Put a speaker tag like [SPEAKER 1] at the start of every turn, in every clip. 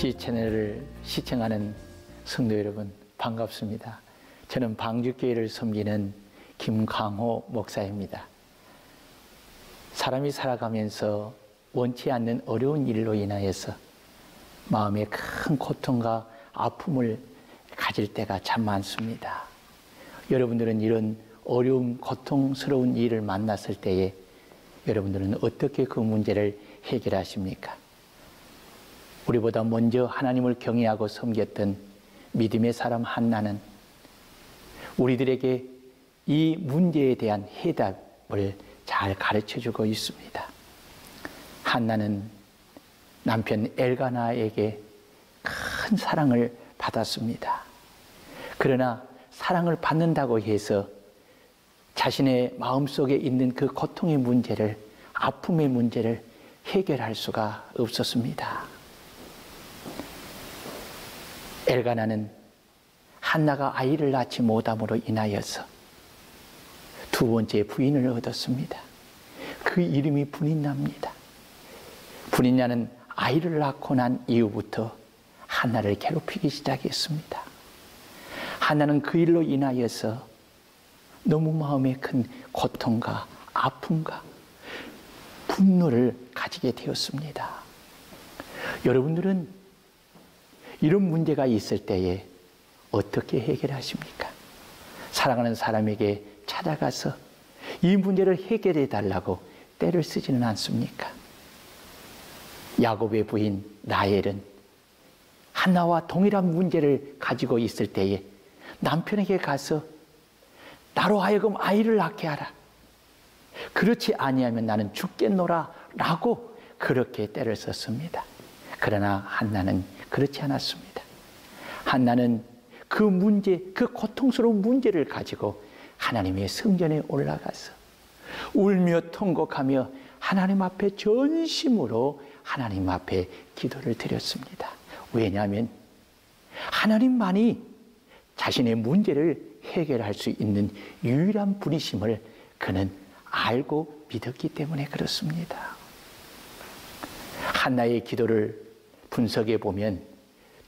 [SPEAKER 1] 시 채널을 시청하는 성도 여러분 반갑습니다. 저는 방주교회를 섬기는 김광호 목사입니다. 사람이 살아가면서 원치 않는 어려운 일로 인하여서 마음에 큰 고통과 아픔을 가질 때가 참 많습니다. 여러분들은 이런 어려운 고통스러운 일을 만났을 때에 여러분들은 어떻게 그 문제를 해결하십니까? 우리보다 먼저 하나님을 경외하고 섬겼던 믿음의 사람 한나는 우리들에게 이 문제에 대한 해답을 잘 가르쳐 주고 있습니다. 한나는 남편 엘가나에게 큰 사랑을 받았습니다. 그러나 사랑을 받는다고 해서 자신의 마음속에 있는 그 고통의 문제를, 아픔의 문제를 해결할 수가 없었습니다. 엘가나는 한나가 아이를 낳지 못함으로 인하여서 두 번째 부인을 얻었습니다. 그 이름이 분인나입니다. 분인나는 아이를 낳고 난 이후부터 한나를 괴롭히기 시작했습니다. 한나는 그 일로 인하여서 너무 마음에 큰 고통과 아픔과 분노를 가지게 되었습니다. 여러분들은 이런 문제가 있을 때에 어떻게 해결하십니까? 사랑하는 사람에게 찾아가서 이 문제를 해결해 달라고 때를 쓰지는 않습니까? 야곱의 부인 라헬은 하나와 동일한 문제를 가지고 있을 때에 남편에게 가서 나로 하여금 아이를 낳게 하라. 그렇지 아니하면 나는 죽겠노라 라고 그렇게 때를 썼습니다. 그러나 한나는 그렇지 않았습니다. 한나는 그 문제, 그 고통스러운 문제를 가지고 하나님의 성전에 올라가서 울며 통곡하며 하나님 앞에 전심으로 하나님 앞에 기도를 드렸습니다. 왜냐하면 하나님만이 자신의 문제를 해결할 수 있는 유일한 분이심을 그는 알고 믿었기 때문에 그렇습니다. 한나의 기도를 분석해 보면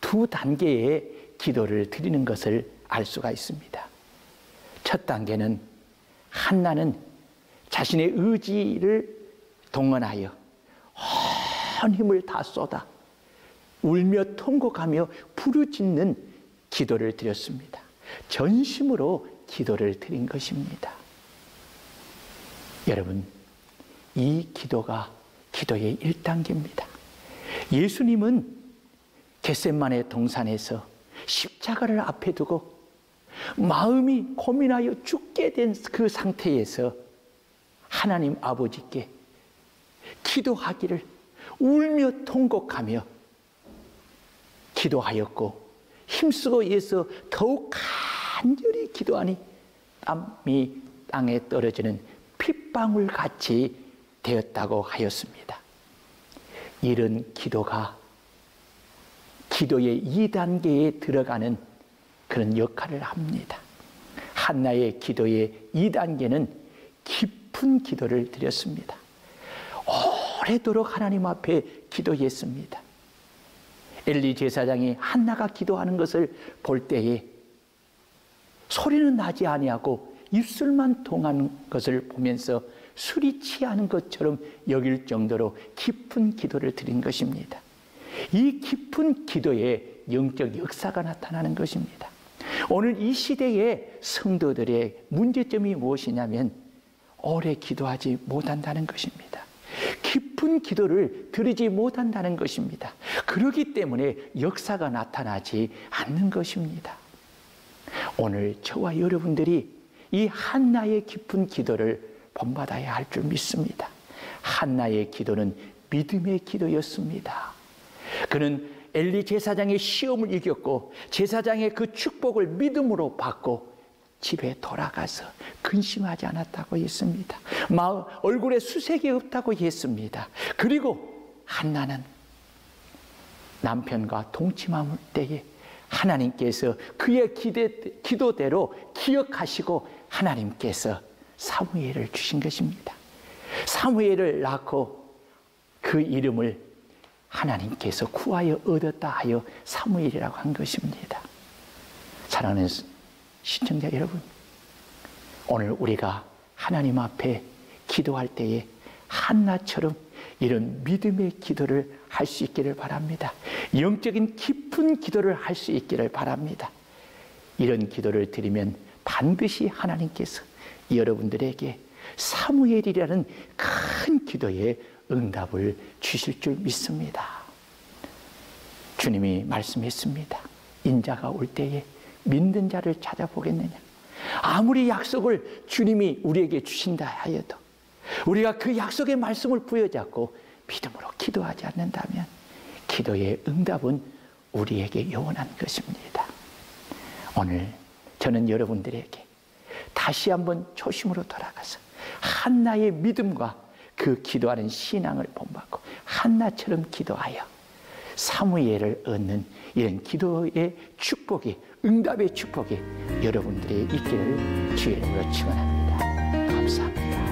[SPEAKER 1] 두 단계의 기도를 드리는 것을 알 수가 있습니다. 첫 단계는 한나는 자신의 의지를 동원하여 온 힘을 다 쏟아 울며 통곡하며 부르짖는 기도를 드렸습니다. 전심으로 기도를 드린 것입니다. 여러분, 이 기도가 기도의 1단계입니다. 예수님은 겟셋만의 동산에서 십자가를 앞에 두고 마음이 고민하여 죽게 된 그 상태에서 하나님 아버지께 기도하기를 울며 통곡하며 기도하였고 힘쓰고 예서 더욱 간절히 기도하니 땀이 땅에 떨어지는 핏방울 같이 되었다고 하였습니다. 이런 기도가 기도의 2단계에 들어가는 그런 역할을 합니다. 한나의 기도의 2단계는 깊은 기도를 드렸습니다. 오래도록 하나님 앞에 기도했습니다. 엘리 제사장이 한나가 기도하는 것을 볼 때에 소리는 나지 아니하고 입술만 통하는 것을 보면서 술이 취하는 것처럼 여길 정도로 깊은 기도를 드린 것입니다. 이 깊은 기도에 영적 역사가 나타나는 것입니다. 오늘 이 시대의 성도들의 문제점이 무엇이냐면 오래 기도하지 못한다는 것입니다. 깊은 기도를 드리지 못한다는 것입니다. 그러기 때문에 역사가 나타나지 않는 것입니다. 오늘 저와 여러분들이 이 한나의 깊은 기도를 본받아야 할 줄 믿습니다. 한나의 기도는 믿음의 기도였습니다. 그는 엘리 제사장의 시험을 이겼고 제사장의 그 축복을 믿음으로 받고 집에 돌아가서 근심하지 않았다고 했습니다. 마음 얼굴에 수색이 없다고 했습니다. 그리고 한나는 남편과 동침함을 때에 하나님께서 그의 기대, 기도대로 기억하시고 하나님께서 사무엘을 주신 것입니다. 사무엘을 낳고 그 이름을 하나님께서 구하여 얻었다 하여 사무엘이라고 한 것입니다. 사랑하는 시청자 여러분, 오늘 우리가 하나님 앞에 기도할 때에 한나처럼 이런 믿음의 기도를 할 수 있기를 바랍니다. 영적인 깊은 기도를 할 수 있기를 바랍니다. 이런 기도를 드리면 반드시 하나님께서 여러분들에게 사무엘이라는 큰 기도에 응답을 주실 줄 믿습니다. 주님이 말씀했습니다. 인자가 올 때에 믿는 자를 찾아보겠느냐. 아무리 약속을 주님이 우리에게 주신다 하여도 우리가 그 약속의 말씀을 부여잡고 믿음으로 기도하지 않는다면 기도의 응답은 우리에게 영원한 것입니다. 오늘 저는 여러분들에게 다시 한번 초심으로 돌아가서 한나의 믿음과 그 기도하는 신앙을 본받고 한나처럼 기도하여 사무엘을 얻는 이런 기도의 축복이 응답의 축복이 여러분들의 있기를 주의 이름으로 축원합니다. 감사합니다.